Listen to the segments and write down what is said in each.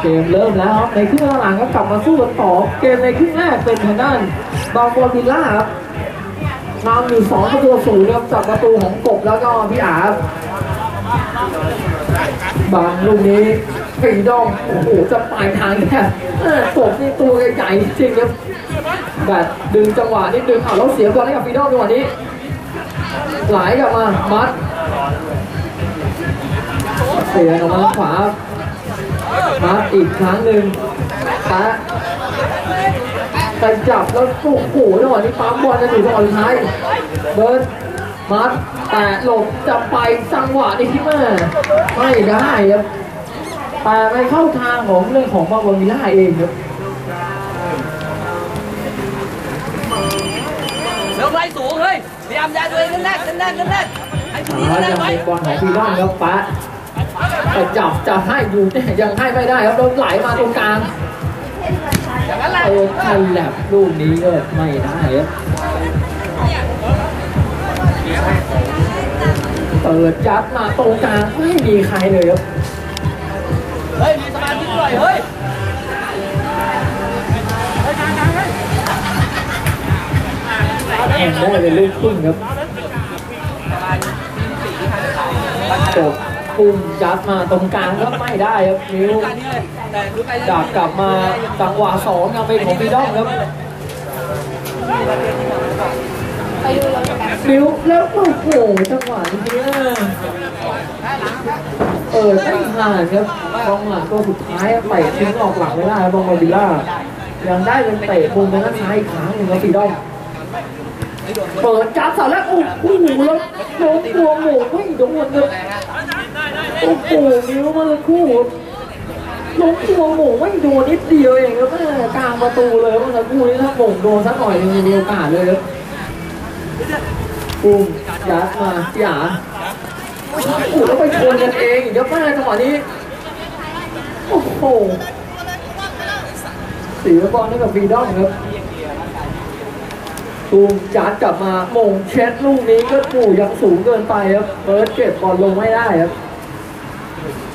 เกมเริ่มแล้วครับในครึ่งหลังก็กลับมาสู้กันต่อเกมในครึ่งแรกเป็นทางด้านบางบอลวิลล่าครับนำอยู่สองประตูศูนย์ครับจากประตูของกบแล้วก็พี่อารับบางลูกนี้ฟีดอมโอ้โหจะปลายทางแค่กบนี่ตัวใหญ่จริงครับแบบดึงจังหวะนิดนึงอ้าวแล้วเสียบอลให้กับฟีดอมจังหวะนี้ไหลกลับมามัดเสียออกมาขวา มัดอีกครั้งหนึ่งแตะไปจับแล้วโอ้โหจังหวะนี้ปั๊มบอลจะอยู่จังหวะสุดท้ายเบิร์ดมัดแตะหลบจะไปจังหวะนี้ที่แม่ไม่ได้ครับแต่ไปเข้าทางของเรื่องของบาบามิล่าเองครับเร็วไล่สูงเฮ้ยพยายามยันตัวเองแน่นๆแน่นๆแน่นๆให้ทีนี้เอาแน่ยันงไว้เป็นบอลของพีรอนครับปะแต่ จับจะให้อยู่เนี่ยยังให้ไม่ได้ครับโดนไหลมาตรงกลางอย่างนั้นแหละเออทันแลบลูกนี้ก็ไม่ได้ครับเปิดยัดมาตรงกลางไม่มีใครเลยครับเฮ้ยมีสมาธิหน่อยเฮ้ยแอนได้เป็นลูกครึ่งครับจบ ปุ่มยัดมาตรงกลางก็ไม่ได้ครับนิ้วดักกลับมาจังหวะสองยังเป็นของพีดอมครับนิ้วแล้วโอ้โหจังหวะนี้เออไม่ผ่านครับกองหลังตัวสุดท้ายเตะทิ้งออกหลังไม่ได้บองมาบิล่ายังได้เป็นเตะมุมไปด้านซ้ายอีกครั้งหนึ่งครับพีดอมเปิดจับเสาแล้วโอ้โหแล้วโดนตัวหมูไม่โดนครับ โอ้โหนิ้วมาเลยคู่ล้มตัวหมูไม่โดนนิดเดียวเองครับแม่กลางประตูเลยเมื่อสักครู่นี้ถ้าหม่งโดนสักหน่อยนึงมีโอกาสเลยครับปุ้มยัดมาหยาโอ้โหแล้วไปชนกันเองอีกแล้วแม่จังหวะนี้ โอ้โหเสียบอลให้กับฟีดอมครับตูมจัดกลับมาโมงเช็ดลูกนี้ก็ปู่ยังสูงเกินไปครับเบิร์ดเก็บบอลลงไม่ได้ครับ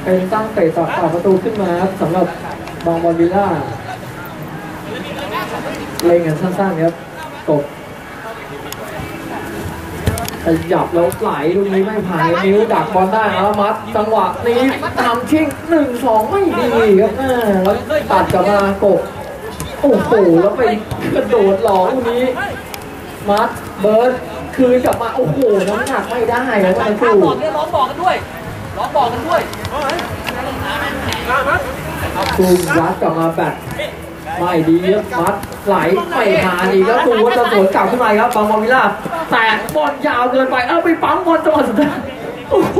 เป็นตั้งเตะต่อต่อประตูขึ้นมาครับสำหรับบางบอลวิลล่าเล่นกันสั้นๆครับตบขยับแล้วไหลลูกนี้ไม่ผ่านนิ้วดักบอลได้แล้วมัดจังหวะนี้ตามชิงหนึ่งสองไม่ดีครับแม่แล้วตัดกลับมากบโอ้โหแล้วไปกระโดดหลอกลูกนี้ มัดเบิร์ดคืนกลับมา โอ้โหน้ำหนักไม่ได้ครับการทั้งคู่บอกเนี่ยร้องบอกกันด้วย ร้องบอกกันด้วยตูมยัดกลับมาแบบไม่ดีครับมัดไหลไม่ผ่านอีกแล้วตูว่าจะสวนกลับขึ้นมาครับบางบอลวิลล่าแต่บอลยาวเกินไปเอ้าไปปั๊มบอลจังหวะสุดท้ายโอ้โห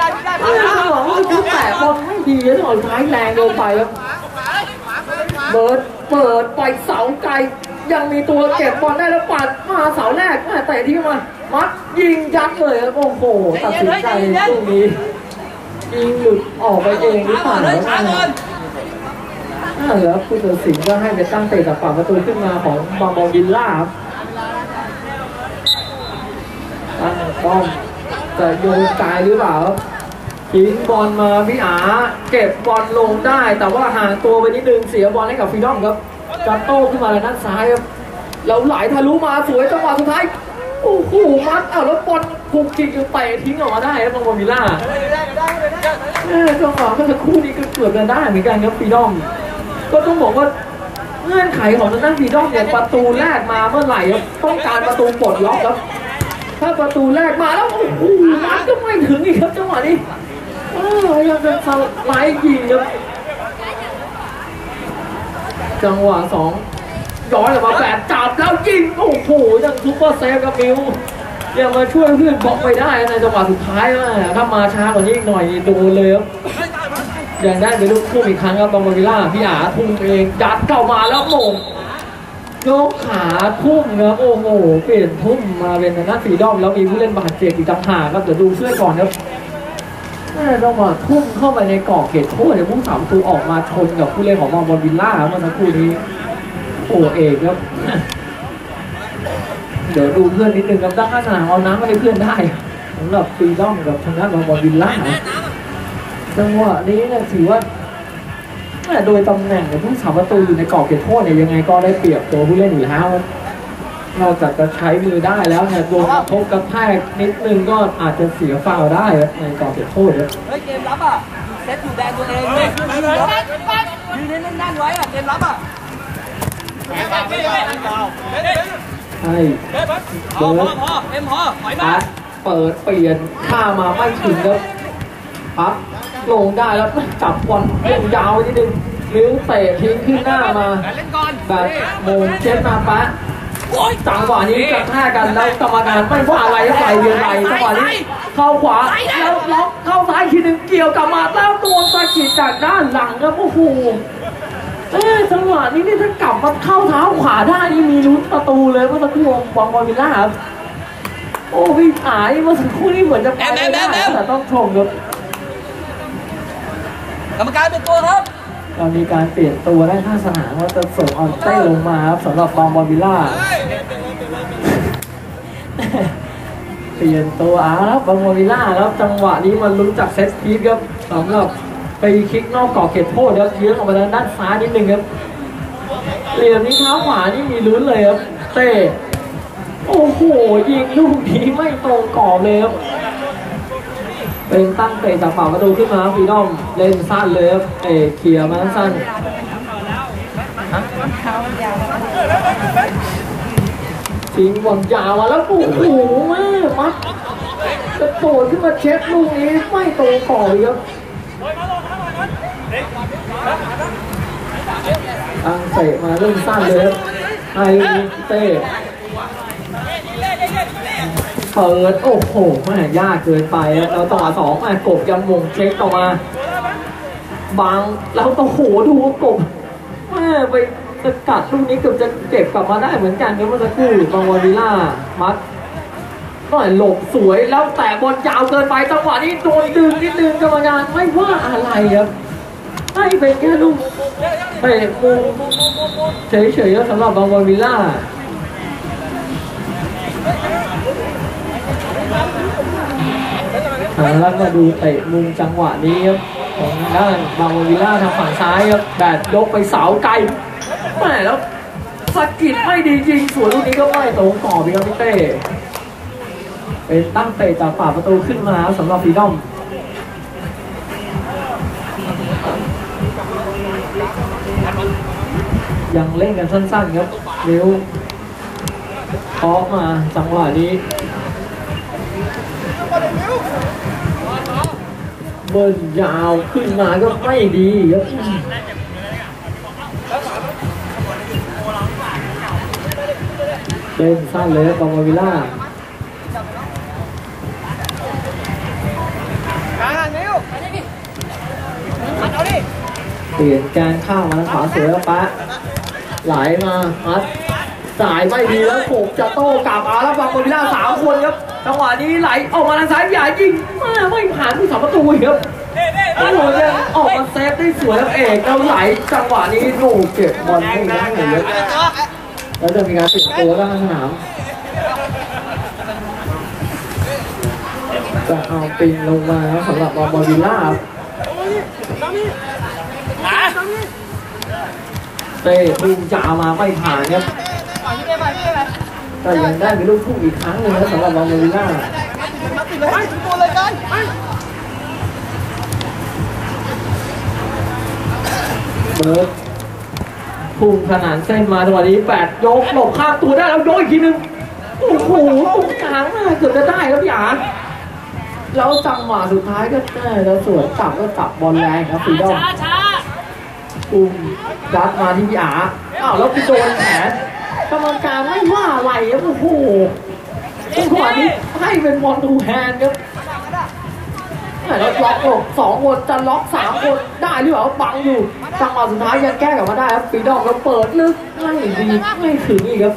ด้ได้เออจังหวะว่าคือแตะบอลไม่ดีแล้วจังหวะสุดท้ายแรงเกินไปครับเบิร์ดเปิดไปเสาไกลยังมีตัวเก็บบอลได้แล้วปัดมาเสาแรกแม่เตะที่มามัดยิงยัดเลยครับโอ้โหตัดสินใจตรงนี้ หลุดออกไปเองหรือเปล่าเลยครับช้าก่อนอ่าแล้วผู้ตัดสินก็ให้ไปตั้งเตะจากฝั่งประตูขึ้นมาของบางบอลวิลล่าครับตั้งป้อมจะโยนกายหรือเปล่าครับทิ้งบอลมาพี่อาเก็บบอลลงได้ แต่ว่าห่างตัวไปนิดนึงเสียบอลให้กับฟีดอมครับจัดโต้ขึ้นมาเลยด้านซ้ายครับแล้วไหลทะลุมาสวยจังหวะสุดท้าย โอ้โหมัดเอาแล้วบอลคุกกิกเตะทิ้งออกมาได้ครับบางบอลวิลล่าเออจังหวะเมื่อสักครู่นี้ก็เกือบจะได้เหมือนกันครับฟีดอมก็ต้องบอกว่าเงื่อนไขของทางด้านฟีดอมเนี่ยประตูแรกมาเมื่อไหร่ต้องการประตูปลดล็อกครับ ถ้าประตูแรกมาแล้วโอ้โหมันก็ไม่ถึงอีกครับจังหวะนี้เออยังจะสไลด์ยิงครับจังหวะสอง ย้อนออกมาแปดจับแล้วยิงโอ้โหยังซุปเปอร์เซฟกับมิวยังมาช่วยเพื่อนบล็อกไปได้ในจังหวะสุดท้ายนะถ้ามาช้ากว่านี้อีกหน่อยโดนเลยครับยังได้เป็นลูกทุ่มอีกครั้งครับบองบาวิล่าพี่อาทุ่มเองยัดเข้ามาแล้วโมงยกขาทุ่มครับโอ้โหเปลี่ยนทุ่มมาเป็นทางด้าสีดอมแล้วมีผู้เล่นบาดเจ็บอีกต่างหากครับเดี๋ยวดูเสื้อก่อนครับแม่ต้องมาทุ่มเข้าไปในกรอบเขตโทษเดี๋ยวผู้สามตูออกมาชนกับผู้เล่นของบองบาวิล่าเมื่อสักครู่นี้ โอ้เอกครับ เดี๋ยวดูเพื่อนนิดนึงครับด้านข้างสนามเอาน้ำมาให้เพื่อนได้สำหรับฟรีดอมกับทางด้านบองบาวิล่าจังหวะนี้เนี่ยถือว่าแต่โดยตำแหน่งเนี่ยผู้สาประตูอยู่ในกรอบเขตโทษเนี่ยยังไงก็ได้เปรียบตัวผู้เล่นอยู่แล้วนอกจากจะใช้มือได้แล้วเนี่ยโดนกระทบกระแทกนิดนึงก็อาจจะเสียฟาวล์ได้ครับในกรอบเขตโทษครับเฮ้ยเกมรับอะเซตอยู่แดนตัวเองเลยยืนยืนแน่นๆไว้อะเกมรับอะ ใช่พอพอพอเอ็มพอถอยมาปัดเปิดเปลี่ยนข้ามาไม่ถึงครับปั๊บลงได้แล้วจับบอลเล่นยาวนิดนึงลิ้วเตะทิ้งขึ้นหน้ามาเล่นก่อนแบบโมงเช็ดมาปะจังหวะนี้กระแทกกันแล้วกรรมการไม่ว่าอะไรใส่เรียนไรจังหวะนี้เข้าขวาแล้วล็อกเข้าซ้ายทีหนึ่งเกี่ยวกลับมาแล้วโดนสะกิดจากด้านหลังครับโอ้โห เอ๊ะจังหวะนี้นี่ถ้ากลับมาเข้าเท้าขวาได้นี่มีลุ้นประตูเลยเมื่อสักครู่บอลบอลวิลล่าครับโอ้พี่อายเมื่อสักครู่นี่เหมือนจะไปไม่ได้แต่ต้องชมครับกรรมการเป็นตัวครับตอนมีการเปลี่ยนตัวได้ข้างสนามว่าจะส่งออนเต้ลงมาครับสำหรับบองบอลวิลล่า เปลี่ยนตัวอาครับบางโมวิลล่าครับจังหวะนี้มันลุ้นจากเซตพีฟครับสำหรับ ไปคิกนอกกรอบเขตโทษครับเยื้องออกมาทางด้านซ้ายนิดนึงครับเหลี่ยมนี้เท้าขวานี่มีลุ้นเลยครับเต้โอ้โหยิงลูกนี้ไม่ตรงกรอบเลยครับเป็นตั้งเตะจากฝั่งประตูขึ้นมาฟีดอมเล่นสั้นเลยครับเอเคลียร์มาสั้นทิ้งบอลยาวมาแล้วโอ้โหแม่มัดกระโดดขึ้นมาเช็คลูกนี้ไม่ตรงก่อเลยครับ ตั้งเตะมาเริ่มสั้นเลยครับไอเต้เปิดโอ้โหแม่ยากเกินไปแล้วต่อสองมากบยังมงเช็คต่อมาบังแล้วต้องโหดูกบแม่ไปสกัดลูกนี้เกือบจะเก็บกลับมาได้เหมือนกันเมื่อสักครู่บางวาวิล่ามัดหน่อยหลบสวยแล้วแต่บอลยาวเกินไปจังหวะนี้โดนดึงนิดนึงกรรมการไม่ว่าอะไรครับ ให้เป็นแค่ลูกเตะมุมเฉยๆครับสำหรับบางวาวิลล่าเอาแล้วมาดูเตะมุมจังหวะนี้ครับของด้านบางวาวิลล่าทางฝั่งซ้ายครับแบบยกไปเสาไกลแม่แล้วสกิดไม่ดีจริงสวนลูกนี้ก็ไม่ตรงกรอบอีกครับพี่เต้เป็นตั้งเตะจากฝ่าประตูขึ้นมาสำหรับฟีดอม ยังเล่นกันสั้นๆครับเร็วเคาะมาจังหวะนี้เบิ้ลยาวขึ้นมาก็ไม่ดีครับเล่นสั้นเลยครับบอมาวิล่าเปลี่ยนการข้าวมาขวาเสือปะ ไหลมาพัดสายไม่ดีแล้วโขกจะโต้กลับมาแล้วบางโมวิล่าสามคนครับจังหวะนี้ไหลออกมาทางซ้ายใหญ่ยิงมาไม่ผ่านผู้สาประตูอีกครับโอ้โหยังออกมาเซฟได้สวยครับเอกแล้วไหลจังหวะนี้โอ้เก็บบอลไม่ได้เลยแล้วจะมีการเปลี่ยนตัวด้านสนามจะเอาปิงลงมาสำหรับบอลบอลวิลล่าครับ เต้พุ่งจะเอามาไม่ผ่านครับแต่ยังได้เป็นลูกทุ่งอีกครั้งหนึ่งนะสำหรับบอลเมริน่าเบิร์ดพุ่งขนานเส้นมาจังหวะนี้แปดยกหลบข้ามตัวได้แล้วยกอีกทีหนึงโอ้โหตรงกลางน่าเกือบจะได้ครับพี่อาแล้วจังหวะสุดท้ายก็ได้แล้วสวนกลับก็กลับบอลแรงครับฟรีดอม อุ้มยัดมาที่พี่อาอ้าวแล้วไปโดนแขนกรรมการไม่ว่าอะไรครับโอ้โหจังหวะนี้ให้เป็นบอลทูแฮนครับแล้วล็อกหกสองคนจะล็อกสามคนได้หรือเปล่าบังอยู่จังหวะสุดท้ายยังแก้กลับมาได้ครับปีดอกแล้วเปิดลึกไม่ดีไม่ถึงอีกครับ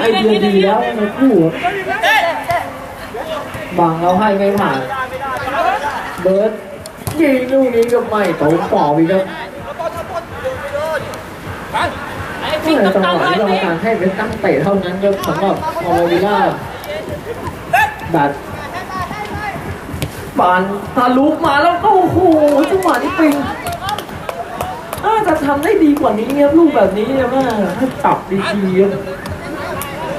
ไอเดียดีแล้วนะคู่บังแล้วให้ไม่ผ่านเบิร์ด ยิงลูกนี้ก็ไม่ตรงปอบอีกครับเมื่อจังหวะที่กรรมการให้เป็นตั้งเตะเท่านั้นครับสำหรับออริล่าดัดบานทะลุมาแล้วก็โอ้โหจังหวะนี้ปิงน่าจะทำได้ดีกว่านี้ครับลูกแบบนี้เนี่ยแม่ถ้าจับดีๆครับ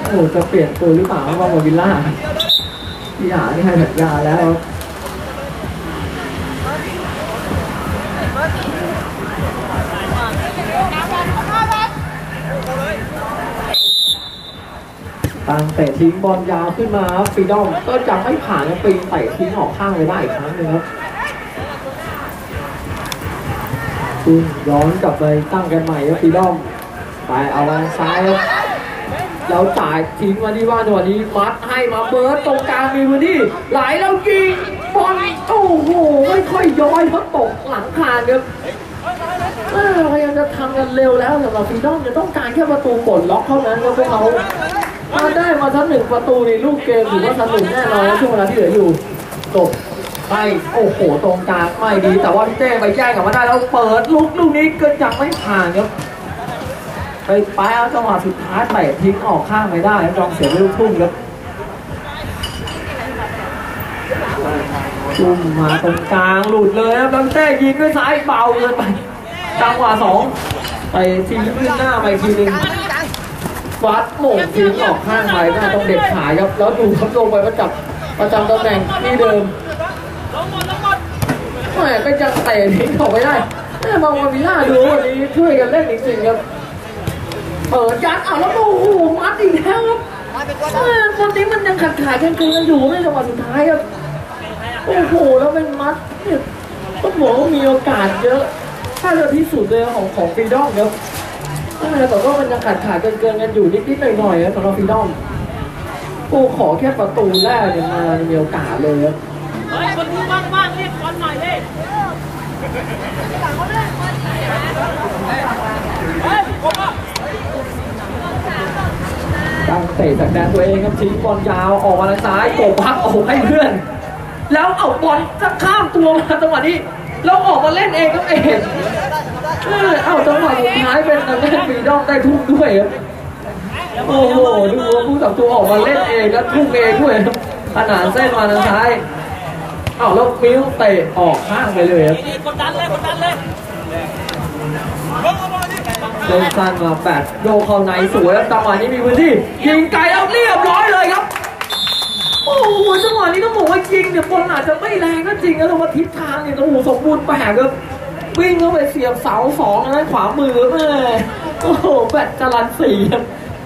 โอ้จะเปลี่ยนตัวหรือเปล่าว่ามาวิลล่าพี่หานี่ให้สัญญาแล้ว ตั้งเตะทิ้งบอลยาวขึ้นมาฟรีดอมก็จะไม่ผ่านนะปีนเตะทิ้งออกข้างไปได้อีกครั้งนึงครับคุณย้อนกลับไปตั้งกันใหม่ครับฟรีดอมไปเอาวางซ้ายครับแล้วจ่ายทิ้งมาที่ว่าตัวนี้มัดให้มาเบิร์ดตรงกลางมีพื้นที่ไหลแล้วยิงบอลโอ้โหไม่ค่อยย้อยเพราะตกหลังคาครับพยายามจะทำกันเร็วแล้วสำหรับฟีดอมจะต้องการแค่ประตูกดล็อกเท่านั้นครับพวกเขา มาได้มาทั้งหนึ่งประตูในลูกเกมถือว่าสนุกแน่นอนนช่วงเวลาที่เหลืออยู่จบไม่โอ้โหตรงกลางไม่ดี แต่ว่าพี่เต้ไปแย่งกลับมาได้แล้วเปิดลูกลูกนี้ก็ยังไม่ผ่านครับไปไปเอาจังหวะสุดท้ายเตะทิ้งออกข้างไม่ได้ครับยอมเสียลูกทุ่งครับจุ่มมาตรงกลางหลุดเลยครับแล้วพี่เต้ยิงด้วยซ้ายเบาเกินไปจังหวะสองไปทีขึ้นหน้าไปทีหนึ่ง วัดโหม่งทิ้งออกข้างไปหน้าต้องเด็ดขาครับ แล้วดูเขาลงไปประจับประจำตำแหน่งที่เดิมแม่ก็จะเตะทิ้งเขาไม่ได้แม่บางวันวิลล่าดูวันนี้ช่วยกันเล่นจริงๆครับเปิดยัดเอาแล้วโอ้โหมัดอีกแล้วครับแม่วันนี้มันยังขาดขาดกันเกินอยู่ในจังหวะสุดท้ายครับโอ้โหแล้วเป็นมัดต้องบอกว่ามีโอกาสเยอะ ถ้าจะที่สุดเลยของของฟรีดอมครับ แม่แต่ว่ามันยังขาดขาดเกินเกินกันอยู่นิดๆหน่อยๆครับสำหรับฟรีดอมโอ้ขอแค่ประตูแรกเนี่ยมามีโอกาสเลยครับเฮ้ยคนที่ว่างๆเรียกบอลหน่อยดิเฮ้ยผมอะตั้งเตะจากแดนตัวเองครับทิ้งบอลยาวออกมาทางซ้ายโกพักโอ้โหให้เพื่อน แล้วเอาบอลจะข้ามตัวมาจังหวะนี้แล้วออกมาเล่นเองก็เอง เออเอาจังหวะสุดท้ายเป็นทางด้านฟีดอมได้ทุ่มด้วยครับโอ้โหดูว่าผู้ต่อตัวออกมาเล่นเองแล้วทุ่มเองด้วยขนานเส้นมาทางซ้ายเอาแล้วมิ้วเตะออกข้างไปเลยครับนี่กดดันเลยกดดันเลยเล่นสั้นมาแปดโยเข้าในสวยแล้วจังหวะนี้มีพื้นที่ยิงไกลแล้วเรียบร้อยเลยครับโอ้โหจังหวะนี้ต้องบอกว่ายิงเนี่ยบอลอาจจะไม่แรงก็จริงนะแต่ว่าทิศทางเนี่ยโอ้โหสมบูรณ์แบบครับ วิ่งเข้าไปเสียบเสาสองนะขวามือแม่โอ้โหแบตจรันสีครับ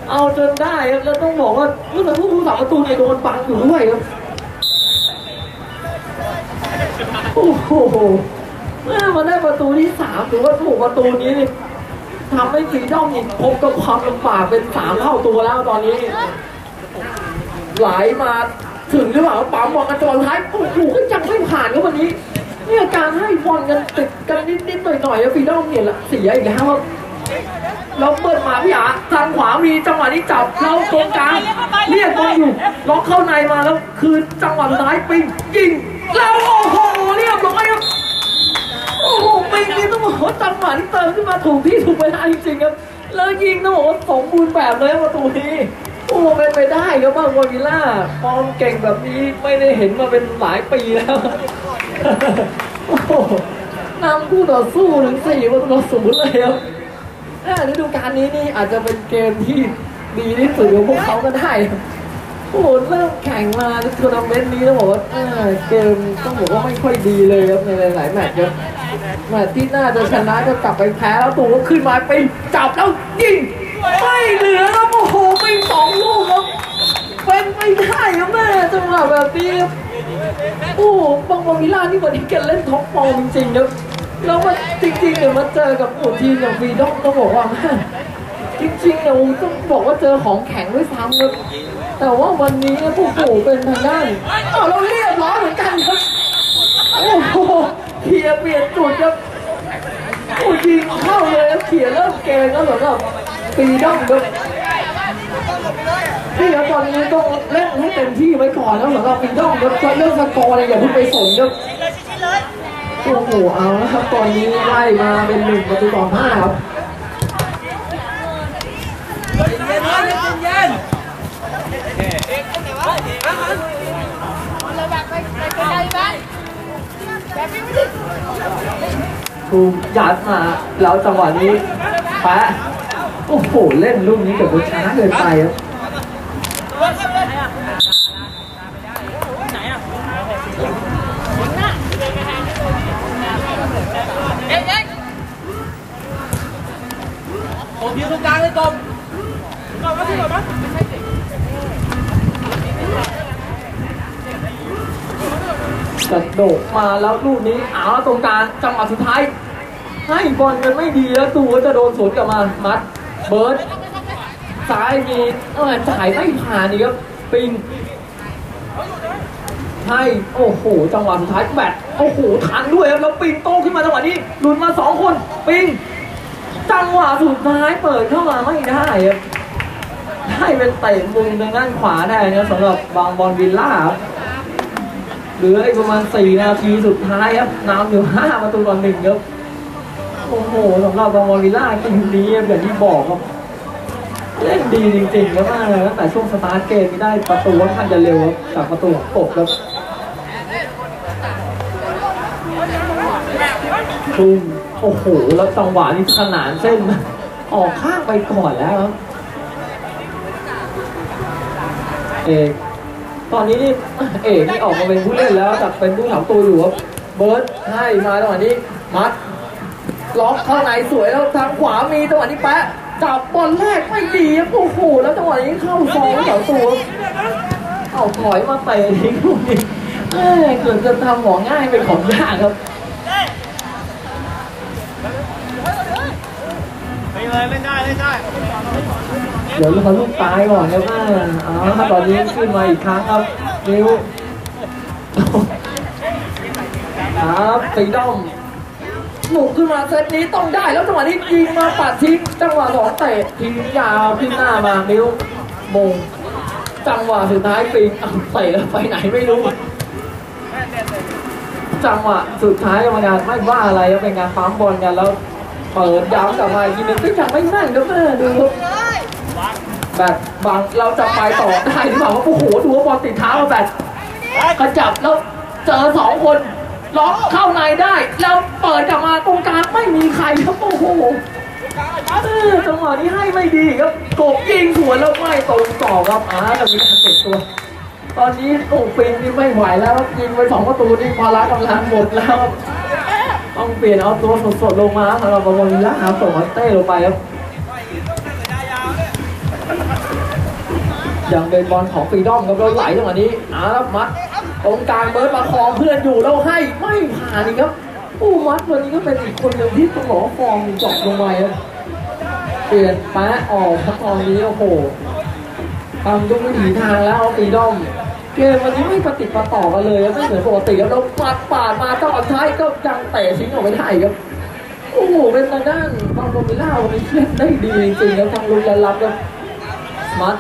เอาจนได้ครับแล้วต้องบอกว่าเมื่อสักครู่ผู้สาประตูเนี่ยโดนบังอยู่ด้วยครับโอ้โหแม่มาได้ประตูที่สามถือว่าถูกประตูนี้ทำให้สีด้อมนี่พบกับความลำบากเป็นสามเท่าตัวแล้วตอนนี้ ไหลมาถึงหรือเปล่าปั๊มบอลกันจนท้ายโอ้โหก็ยังไม่ผ่านครับวันนี้ เนี่ยการให้บอลกันติดกันนิดๆหน่อยๆแล้วฟีดอมเนี่ยละเสียอีกแล้วครับเราเปิดมาพี่อาทางขวามีจังหวะนี้จับเราตรงกลางเรียกบอลอยู่ล็อกเข้าในมาแล้วคือจังหวะซ้ายปิงยิงแล้วโอ้โหเรียบร้อยครับโอ้โหปีนี้ต้องบอกว่าจังหวะที่เติมขึ้นมาถูกที่ถูกเวลาจริงๆครับแล้วยิงต้องบอกว่าสมบูรณ์แบบเลยประตูนี้ โอ้เป็นไปได้ครับว่าวาวิล่าฟอร์มเก่งแบบนี้ไม่ได้เห็นมาเป็นหลายปีแล้วโอ้โหนำคู่ต่อสู้ถึงสี่ประตูต่อศูนย์เลยครับถ้าฤดูกาลนี้นี่อาจจะเป็นเกมที่ดีที่สุดของพวกเขาก็ได้ครับโอ้โหเริ่มแข่งมาทัวร์นาเมนต์นี้ต้องบอกว่าเกมต้องบอกว่าไม่ค่อยดีเลยครับในหลายๆแมตช์ครับแมตช์ที่น่าจะชนะก็กลับไปแพ้แล้วตัวก็ขึ้นมาไปจับแล้วยิง ไม่เหลือครับโอ้โหไปสองลูกครับเป็นไม่ได้ครับแม่จังหวะแบบนี้ครับโอ้บางบางมิลานนี่วันนี้แกเล่นท็อปฟอร์มจริงๆครับแล้วมาจริงๆเนี่ยมาเจอกับโอ้ทีมอย่างฟีดอมต้องบอกว่าจริงๆเนี่ยต้องบอกว่าเจอของแข็งด้วยซ้ำครับแต่ว่าวันนี้เนี่ยผู้โผเป็นทางด้านอ้าวเราเรียบร้อยเหมือนกันครับโอ้โหเขียเปลี่ยนจุดครับโอ้ยิงเข้าเลยเขียเริ่มเกมแล้วสำหรับ ปีด้อมครับนี่ครับตอนนี้ต้องเล่นให้เต็มที่ไว้ก่อนแล้วสำหรับปีด้อมครับเรื่องสกอร์อะไรอย่าเพิ่งไปสนครับโอ้โหเอาแล้วครับตอนนี้ไล่มาเป็นหนึ่งประตูต่อห้าครับเย็นเฮ้ยเย็นเลยแบบไปไปไกลไปแบบนี้ไม่ได้ทูมยัดมาแล้วจังหวะนี้แปะ โอ้โห เล่นลูกนี้เกือบจะช้าเกินไปครับผมยืนตรงกลางเลยกลมกระโดดมาแล้วลูกนี้เอาวตรงกลางจังหวะสุดท้าย ให้บอลกันไม่ดีแล้วตูก็จะโดนสวนกลับมา มัด เบิร์ดซ้ายมีเออจ่ายไม่ผ่านนี่ครับปิงให้โอ้โห จังหวะสุดท้ายแบตโอ้โหทันด้วยครับแล้วปิงโต้ขึ้นมาจังหวะนี้หลุดมาสองคนปิงจังหวะสุดท้ายเปิดเข้ามาไม่ได้ครับให้เป็นเตะมุมทางด้านขวาแทนนะสำหรับบางบอลวิลล่าเหลืออีกประมาณ 4 นาทีสุดท้ายครับนำอยู่ 5 ประตูต่อหนึ่งครับ โอ้โหสำหรับบาวอลวิล่าทีมนี้อย่างที่บอกครับเล่นดีจริงๆครับมากเลยตั้งแต่ช่วงสตาร์ทเกมนี่ได้ประตูค่อนข้างจะเร็วครับจากประตูของกบครับทุ่มโอ้โห แล้วจังหวะนี้ขนานเส้น ออกข้างไปก่อนแล้วครับเอกตอนนี้นี่เอกนี่ออกมาเป็นผู้เล่นแล้วจากเป็นผู้ถามตัวอยู่ครับเบิร์ดให้มาจังนี้มัด ล็อกเข้าในสวยแล้วทางขวามีจังหวะนี้แปะจับบอลแรกไม่ดีครับโอ้โหแล้วจังหวะนี้เข้าซองเสาตัวเอาถอยมาเตะทิ้งลูกนี้เอ้ยเกิดจะทำของง่ายเป็นของยากครับไปเลยเล่นได้เล่นได้เดี๋ยวลูกเขาลูกตายก่อนครับแม่อ๋อตอนนี้ขึ้นมาอีกครั้งครับนิ้วครับตีด้อม หนุกขึ้นมาเซตนี้ต้องได้แล้วจังหวะนี้ยิงมาปัดทิ้งจังหวะสองเตะทิ้งยาวขึ้นหน้ามานิ้วมงจังหวะสุดท้ายปิงเอาเตะแล้วไปไหนไม่รู้ จังหวะสุดท้ายกรรมการไม่ว่าอะไรครับเป็นการปั๊มบอลกันแล้วเปิดย้ำกลับมาอีกนึงก็ยังไม่แม่นครับแม่ดูแบบบางเราจะไปต่อได้หรือเปล่าว่าโอ้โหดูว่าบอลติดเท้ามาแบบกระจับแล้วเจอสองคน ล็อกเข้าในได้ แล้วเปิดกลับมาตรงกลางไม่มีใครครับโอ้โหเออจังหวะนี้ให้ไม่ดีครับโกบยิงสวนแล้วไม่ตรงต่อครับอ่าจะมีการเก็บตัว ตอนนี้โอ้ปิงนี่ไม่ไหวแล้วครับยิงไปสองประตูนี่พละกำลังหมดแล้วครับต้องเปลี่ยนเอาตัวสดๆลงมาสำหรับบอลวิลล่าครับส่งเต้ลงไปครับยังเป็นบอลของฟรีดอมครับแล้วไหลจังหวะนี้อ่าครับมัด ตรงกลางเบิร์ดมาคอเพื่อนอยู่แล้วให้ไม่ผ่านอีกครับโอ้มัดวันนี้ก็เป็นอีกคนหนึ่งที่ต้องบอกว่าฟอร์มจบลงไปครับเปลี่ยนแปะออกครับตอนนี้โอ้โหทำทุกวิถีทางแล้วฟรีด้อมเกมวันนี้ไม่ปฏิประต่อกันเลยไม่เหมือนปกติครับเราปัดปาดมาจังท้ายก็ยังเตะทิ้งออกไปได้ครับโอ้โหเป็นทางด้านบางโรมิล่าวันนี้เล่นได้ดีจริงๆครับทางลุงและรับครับมัด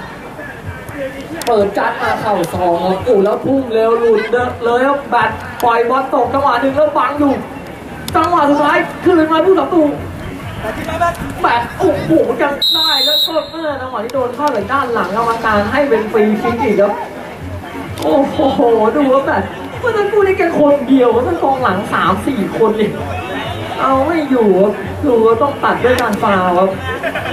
เปิดจัดมาเข่าสองครับโอ้แล้วพุ่งเร็วหลุดเดเลยครับแบตปล่อยบอลตกจังหวะหนึ่งแล้วบังอยู่จังหวะสุดท้ายคืนมาผู้ต่อตูแบตโอ้โหยังได้แล้วก็เมื่อจังหวะที่โดนเข้าจากด้านหลังกรรมการให้เป็นฟรีคิกอีกครับโอ้โหดูว่าแบบเมื่อสักครู่นี้แกคนเดียวทั้งกองหลังสามสี่คนเลยเอาไม่อยู่ครับดูว่าต้องตัดด้วยการฟาวครับ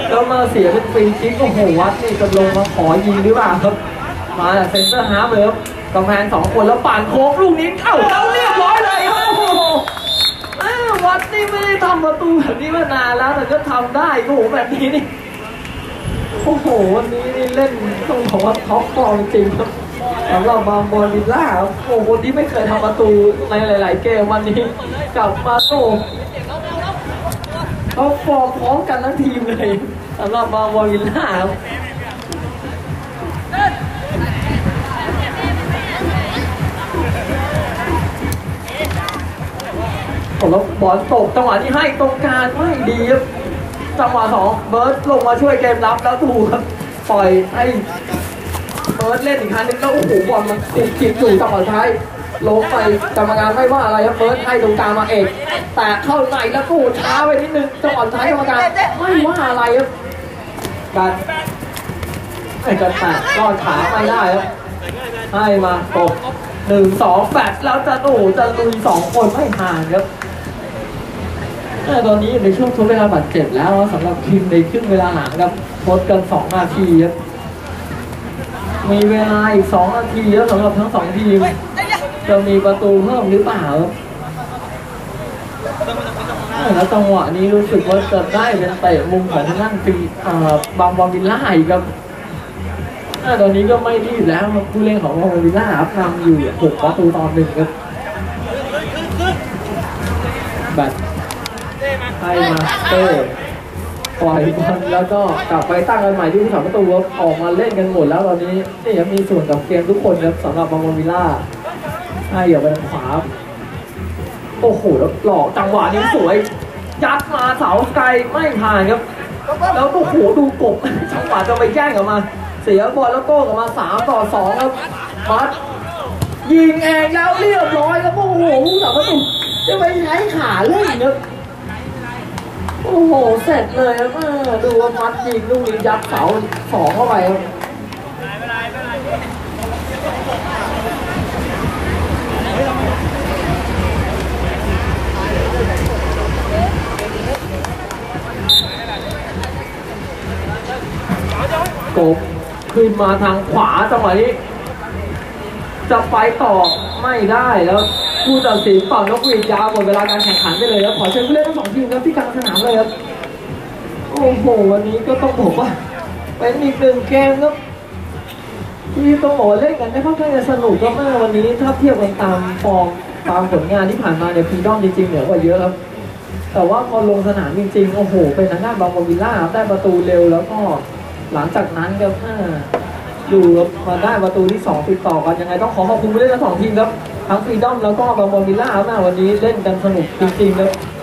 แล้วมาเสียเป็นฟรีคิกโอ้โหวัดนี่จะลงมาขอยิงหรือเปล่าครับ มาเซนเตอร์ฮาร์ฟเลยครับกำแพงสองคนแล้วป่านโค้งลูกนี้เข้าเข้าเรียบร้อยเลยครับโอ้โหวัดนี่ไม่ได้ทำประตูแบบนี้มานานแล้ว แต่ก็ทำได้โอ้โหแบบนี้นี่โอ้โหวันนี้นี่เล่นต้องบอกว่าท็อปฟอร์มจริงครับสำหรับบางบอลวิลล่าครับโอ้โหนที่ไม่เคยทำประตูในหลาย ๆ เกมวันนี้กลับมาโต้เขาฟอร์มพร้อมกันทั้งทีมเลยสำหรับบางบอลวิลล่าครับ ผมแล้วบอลตกจังหวะที่ให้ตรงกลางไม่ดีครับจังหวะสองเบิร์ดลงมาช่วยเกมรับแล้วถูกครับปล่อยให้เบิร์ดเล่นอีกครั้งนึงแล้วโอ้โหบอลมันติดขีดอยู่จังหวะท้ายลงไปกรรมการไม่ว่าอะไรครับเบิร์ดให้ตรงกลางมาเอกแต่เข้าในแล้วก็ช้าไปนิดนึงจังหวะท้ายกรรมการไม่ว่าอะไรครับการไอ้การแตะรอดขาไม่ได้ครับให้มาตบหนึ่งสองแปดแล้วจะโอ้จะลุยสองคนไม่ห่างครับ ตอนนี้อยู่ในช่วงทดเวลาบาดเจ็บแล้วสำหรับทีมในครึ่งเวลาหลังครับทดกัน 2 นาทีครับมีเวลาอีก 2 นาทีแล้วสำหรับทั้งสองทีม จะมีประตูเพิ่มหรือเปล่าครับเออแล้วจังหวะนี้รู้สึกว่าจะได้เป็นเตะมุมของทางด้านปีเอ่อบางบอลวิลล่าอีกครับเออตอนนี้ก็ไม่รีบแล้วครับผู้เล่นของบางบอลวิลล่าครับนำอยู่หกประตูต่อหนึ่งครับแบบ ให้มาเต้ปล่อยบอลแล้วก็กลับไปตั้งกันใหม่ที่ผู้สาประตูครับออกมาเล่นกันหมดแล้วตอนนี้นี่ยังมีส่วนกับเกมทุกคนครับสำหรับบางบอลวิลล่าให้อย่าไปทางขวาโอ้โหแล้วหลอกจังหวะนี้สวย ยัดมาเสาไกลไม่ผ่านครับ แล้วโอ้โหดูกบจังหวะจะไปแย่งกลับมา เสียบอลแล้วโต้กลับมาสามต่อสองครับมัดยิงเองแล้วเรียบร้อยครับโอ้โหผู้สาประตูจะไปใช้ขาเล่นครับ โอ้โห เสร็จเลยครับเออดูว่ามัดยิงลูกนี้ยัดเสาสองเข้าไปครับกบขึ้นมาทางขวาจังหวะนี้ จะไปต่อไม่ได้แล้ว ผู้ตัดสินเป่านกหวีดยาวหมดเวลาการแข่งขันไปเลยแล้วขอเชิญผู้เล่นทั้งสองทีมครับที่กลางสนามเลยครับโอ้โหวันนี้ก็ต้องบอกว่าเป็นอีกหนึ่งเกมครับที่ต้องบอกว่าเล่นกันได้ค่อนข้างจะสนุกมากวันนี้ถ้าเทียบกันตามฟอร์มตามผลงานที่ผ่านมาเนี่ยพีดอมจริงๆเหนือกว่าเยอะครับแต่ว่าพอลงสนามจริงๆโอ้โห เป็นทางด้านบางบอวิลล่าได้ประตูเร็วแล้วก็หลังจากนั้นครับอ่าดูครับมาได้ประตูที่ 2 ติดต่อกันยังไงต้องขอขอบคุณผู้เล่นทั้งสองทีมครับ ทั้งฟรีดอมแล้วก็บางบอวิลล่ามากวันนี้เล่นกันสนุกจริงๆครับ